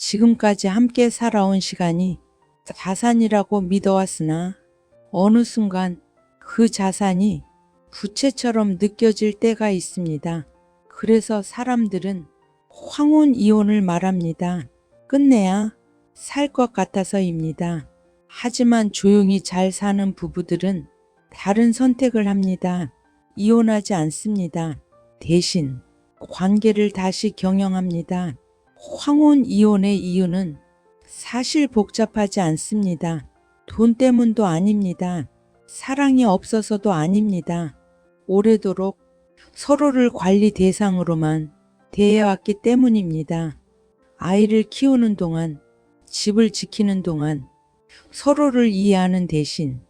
지금까지 함께 살아온 시간이 자산이라고 믿어왔으나 어느 순간 그 자산이 부채처럼 느껴질 때가 있습니다. 그래서 사람들은 황혼 이혼을 말합니다. 끝내야 살 것 같아서입니다. 하지만 조용히 잘 사는 부부들은 다른 선택을 합니다. 이혼하지 않습니다. 대신 관계를 다시 경영합니다. 황혼 이혼의 이유는 사실 복잡하지 않습니다. 돈 때문도 아닙니다. 사랑이 없어서도 아닙니다. 오래도록 서로를 관리 대상으로만 대해왔기 때문입니다. 아이를 키우는 동안, 집을 지키는 동안 서로를 이해하는 대신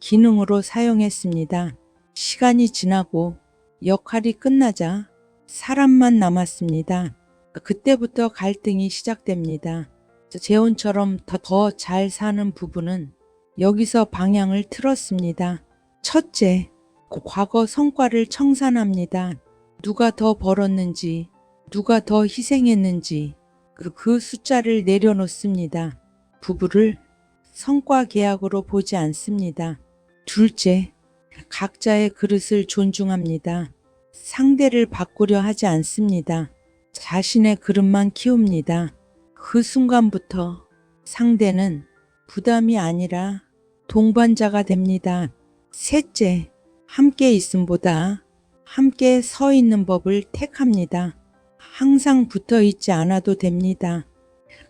기능으로 사용했습니다. 시간이 지나고 역할이 끝나자 사람만 남았습니다. 그때부터 갈등이 시작됩니다. 재혼처럼 더 잘 사는 부부는 여기서 방향을 틀었습니다. 첫째, 과거 성과를 청산합니다. 누가 더 벌었는지, 누가 더 희생했는지 그, 그 숫자를 내려놓습니다. 부부를 성과 계약으로 보지 않습니다. 둘째, 각자의 그릇을 존중합니다. 상대를 바꾸려 하지 않습니다. 자신의 그릇만 키웁니다. 그 순간부터 상대는 부담이 아니라 동반자가 됩니다. 셋째, 함께 있음보다 함께 서 있는 법을 택합니다. 항상 붙어 있지 않아도 됩니다.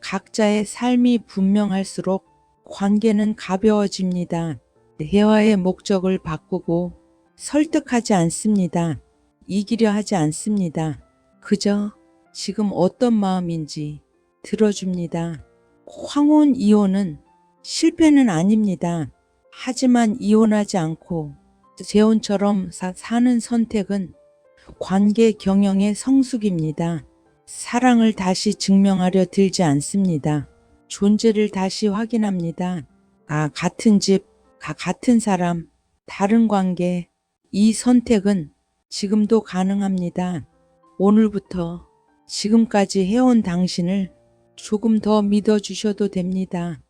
각자의 삶이 분명할수록 관계는 가벼워집니다. 대화의 목적을 바꾸고 설득하지 않습니다. 이기려 하지 않습니다. 그저 지금 어떤 마음인지 들어줍니다. 황혼 이혼은 실패는 아닙니다. 하지만 이혼하지 않고 재혼처럼 사, 사는 선택은 관계 경영의 성숙입니다. 사랑을 다시 증명하려 들지 않습니다. 존재를 다시 확인합니다. 아, 같은 집, 가, 같은 사람, 다른 관계, 이 선택은 지금도 가능합니다. 오늘부터 지금까지 해온 당신을 조금 더 믿어주셔도 됩니다.